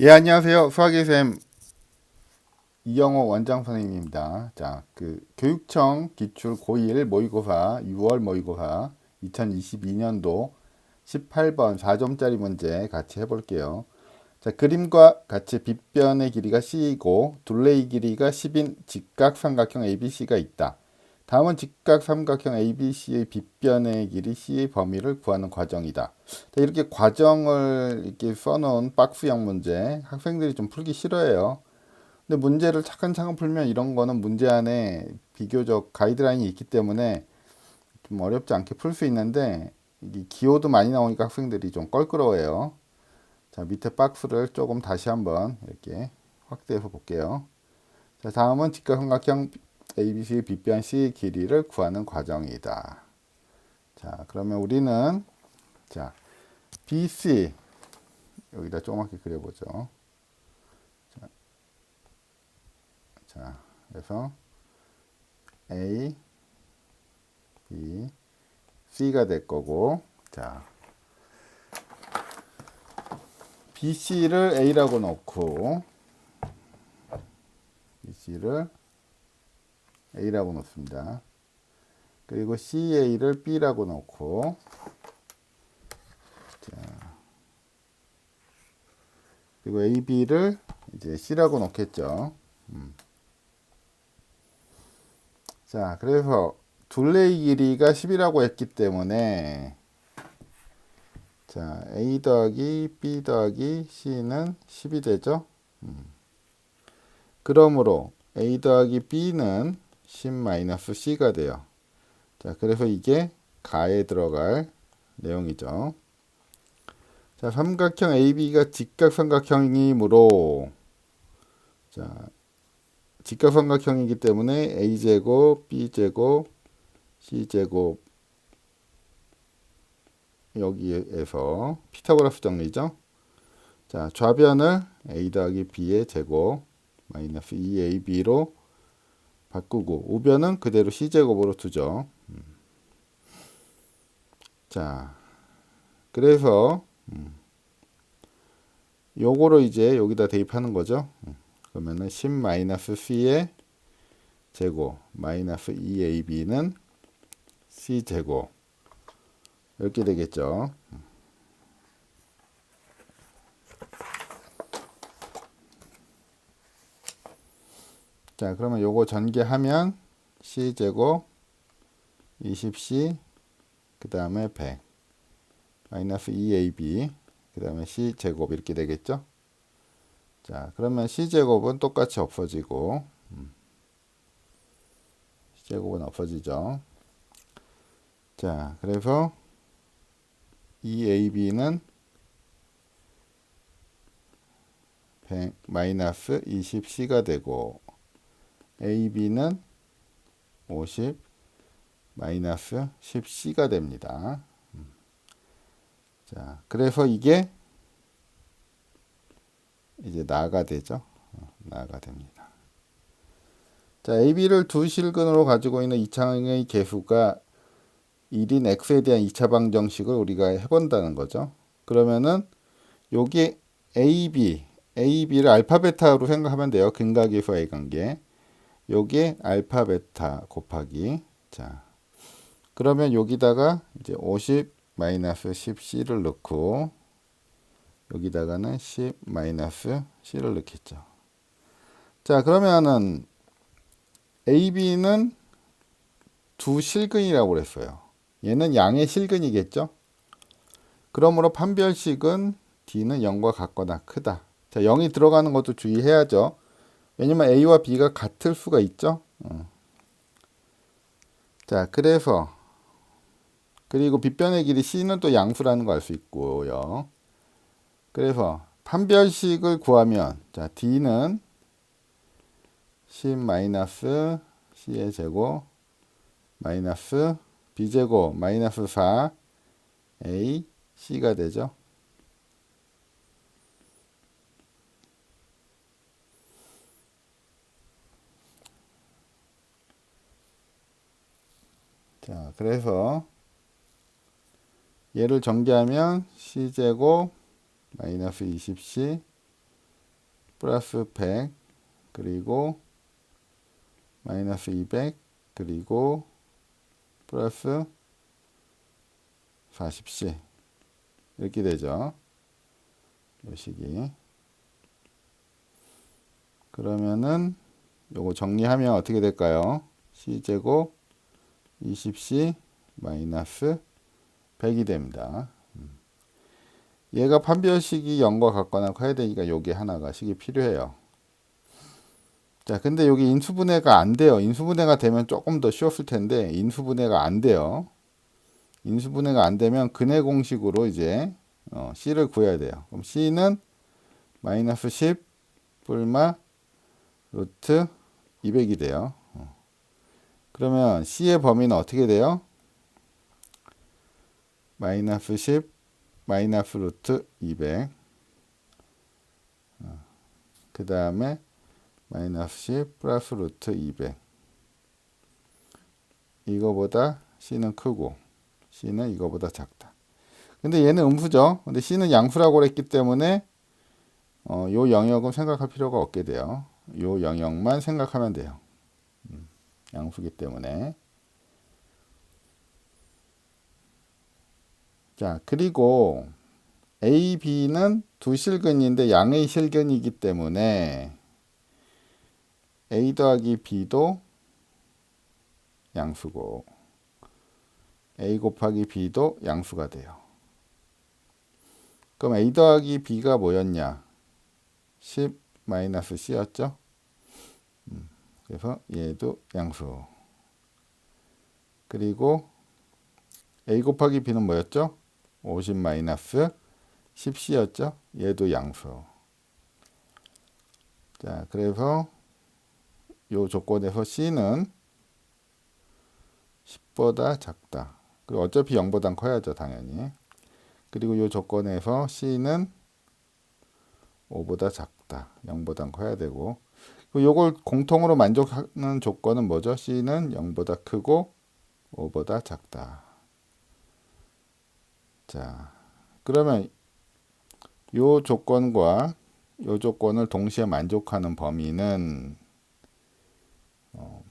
예, 안녕하세요. 수학의 쌤 이영호 원장 선생님입니다. 자, 그 교육청 기출 고1 모의고사 6월 모의고사 2022년도 18번 4점짜리 문제 같이 해볼게요. 자, 그림과 같이 빗변의 길이가 C이고 둘레의 길이가 10인 직각 삼각형 ABC가 있다. 다음은 직각 삼각형 ABC의 빗변의 길이 C의 범위를 구하는 과정이다. 자, 이렇게 과정을 이렇게 써놓은 박스형 문제 학생들이 좀 풀기 싫어해요. 근데 문제를 차근차근 풀면 이런 거는 문제 안에 비교적 가이드라인이 있기 때문에 좀 어렵지 않게 풀 수 있는데 이게 기호도 많이 나오니까 학생들이 좀 껄끄러워해요. 자, 밑에 박스를 조금 다시 한번 이렇게 확대해서 볼게요. 자, 다음은 직각삼각형 ABC 빗변 C 길이를 구하는 과정이다. 자, 그러면 우리는 자, BC 여기다 조그맣게 그려보죠. 자, 자 그래서 A, B, C가 될 거고, 자, BC를 A라고 놓고, BC를 A라고 놓습니다. 그리고 CA를 B라고 놓고, 자, 그리고 AB를 이제 C라고 놓겠죠. 음. 자, 그래서 둘레의 길이가 10이라고 했기 때문에 자, A 더하기 B 더하기 C는 10이 되죠. 음. 그러므로 A 더하기 B는 10-C가 돼요. 자, 그래서 이게 가에 들어갈 내용이죠. 자, 삼각형 AB가 직각삼각형이므로 자, 직각삼각형이기 때문에 A제곱, B제곱, C제곱 여기에서 피타고라스 정리죠. 자, 좌변을 A 더하기 B의 제곱 마이너스 2AB로 바꾸고 우변은 그대로 C제곱으로 두죠. 음. 자, 그래서 음. 요거로 이제 여기다 대입하는 거죠. 음. 그러면은 10-C의 제곱 마이너스 2AB는 C제곱 이렇게 되겠죠. 자, 그러면 요거 전개하면 C제곱 20C 그 다음에 100 마이너스 2AB 그 다음에 C제곱 이렇게 되겠죠. 자, 그러면 C제곱은 똑같이 없어지고 음. C제곱은 없어지죠. 자, 그래서 2AB는 100 마이너스 20C가 되고 AB는 50 마이너스 10C가 됩니다. 음. 자, 그래서 이게 이제 나가 되죠. 어, 나가 됩니다. 자, AB를 두 실근으로 가지고 있는 이차의 개수가 1인 x에 대한 2차 방정식을 우리가 해본다는 거죠. 그러면은 여기 AB, AB를 알파 베타로 생각하면 돼요. 근각에서 A 관계. 요게 알파 베타 곱하기 자 그러면 여기다가 이제 50 마이너스 10c를 넣고 여기다가는 10 마이너스 c를 넣겠죠. 자 그러면은 AB는 두 실근이라고 그랬어요. 얘는 양의 실근이겠죠. 그러므로 판별식은 D는 0과 같거나 크다. 자 0이 들어가는 것도 주의해야죠. 왜냐면 A와 B가 같을 수가 있죠. 어. 자, 그래서 그리고 빗변의 길이 C는 또 양수라는 거 알 수 있고요. 그래서 판별식을 구하면 자, D는 10 마이너스 C의 제곱 마이너스 B제곱 마이너스 4 A C가 되죠. 자, 그래서 얘를 전개하면 c제곱 마이너스 20c 플러스 100 그리고 마이너스 200 그리고 플러스 40C 이렇게 되죠. 이 식이 그러면은 요거 정리하면 어떻게 될까요? C제곱 20C 마이너스 100이 됩니다. 음. 얘가 판별식이 0과 같거나 커야 되니까 요게 하나가 식이 필요해요. 자, 근데 여기 인수분해가 안 돼요. 인수분해가 되면 조금 더 쉬웠을 텐데 인수분해가 안 돼요. 인수분해가 안 되면 근해 공식으로 이제 어, C를 구해야 돼요. 그럼 C는 마이너스 10 뿔마 루트 200이 돼요. 어. 그러면 C의 범위는 어떻게 돼요? 마이너스 10 마이너스 루트 200. 어. 그 다음에 마이너스 10 플러스 루트 200. 이거보다 C는 크고 C는 이거보다 작다. 근데 얘는 음수죠. 근데 C는 양수라고 그랬기 때문에 어, 요 영역은 생각할 필요가 없게 돼요. 요 영역만 생각하면 돼요. 음, 양수기 때문에. 자, 그리고 A, B는 두 실근인데 양의 실근이기 때문에 A 더하기 B도 양수고 A 곱하기 B도 양수가 돼요. 그럼 A 더하기 B가 뭐였냐? 10 마이너스 C였죠? 음, 그래서 얘도 양수. 그리고 A 곱하기 B는 뭐였죠? 50 마이너스 10C였죠? 얘도 양수. 자, 그래서 요 조건에서 C는 10보다 작다. 그리고 어차피 0보단 커야죠, 당연히. 그리고 요 조건에서 C는 5보다 작다. 0보단 커야 되고. 요걸 공통으로 만족하는 조건은 뭐죠? C는 0보다 크고 5보다 작다. 자, 그러면 요 조건과 요 조건을 동시에 만족하는 범위는 어,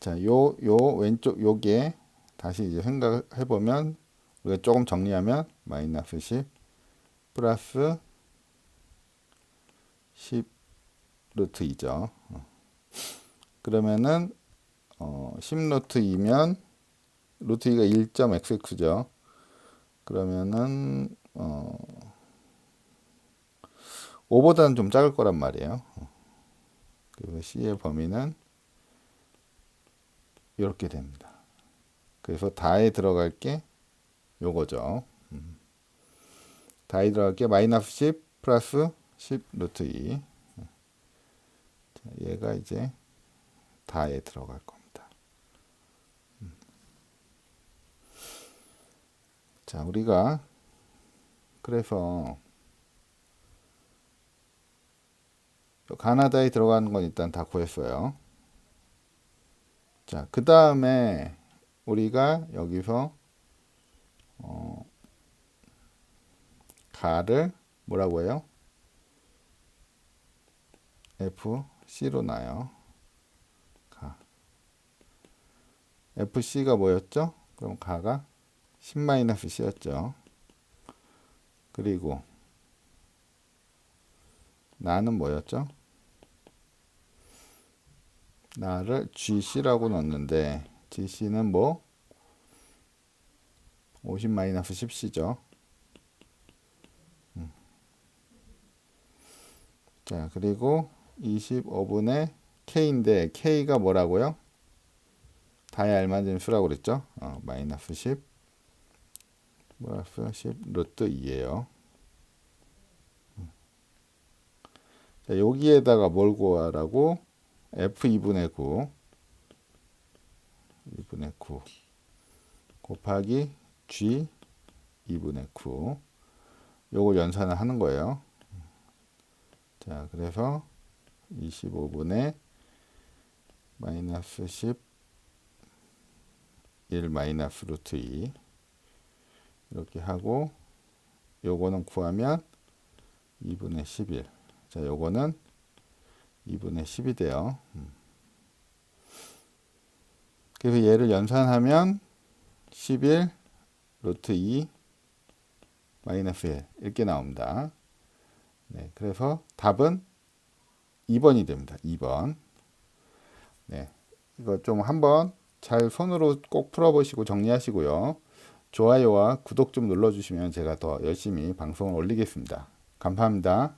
자, 요, 요 왼쪽 요게 다시 이제 생각해 보면 우리가 조금 정리하면 마이너스 10 플러스 10 루트 2죠. 어. 그러면은 어, 10 루트 2면 루트 2가 1.xx죠. 그러면은 어 5보다는 좀 작을 거란 말이에요. 그래서 C의 범위는 이렇게 됩니다. 그래서 다에 들어갈 게 요거죠. 음. 다에 들어갈 게 마이너스 10 플러스 10 루트 2. 얘가 이제 다에 들어갈 겁니다. 음. 자, 우리가 그래서 가나다에 들어가는 건 일단 다 구했어요. 자, 그 다음에 우리가 여기서 어, 가를 뭐라고 해요? FC로 나요. 가. FC가 뭐였죠? 그럼 가가 10-C였죠. 그리고 나는 뭐였죠? 나를 GC라고 넣었는데 GC는 뭐? 50-10C죠. 음. 자, 그리고 25분의 K인데 K가 뭐라고요? 다에 알맞은 수라고 그랬죠? 어, 마이너스 10 마이너스 10 루트 2예요. 자, 여기에다가 뭘 구하라고? F2분의 9 2분의 9 곱하기 G 2분의 9 요걸 연산을 하는 거예요. 자, 그래서 25분의 마이너스 10 1 마이너스 루트 2 이렇게 하고 요거는 구하면 2분의 11. 자, 요거는 2분의 10이 돼요. 음. 그래서 얘를 연산하면 11 루트 2 마이너스 1 이렇게 나옵니다. 네, 그래서 답은 2번이 됩니다. 2번. 네, 이거 좀 한번 잘 손으로 꼭 풀어보시고 정리하시고요. 좋아요와 구독 좀 눌러주시면 제가 더 열심히 방송을 올리겠습니다. 감사합니다.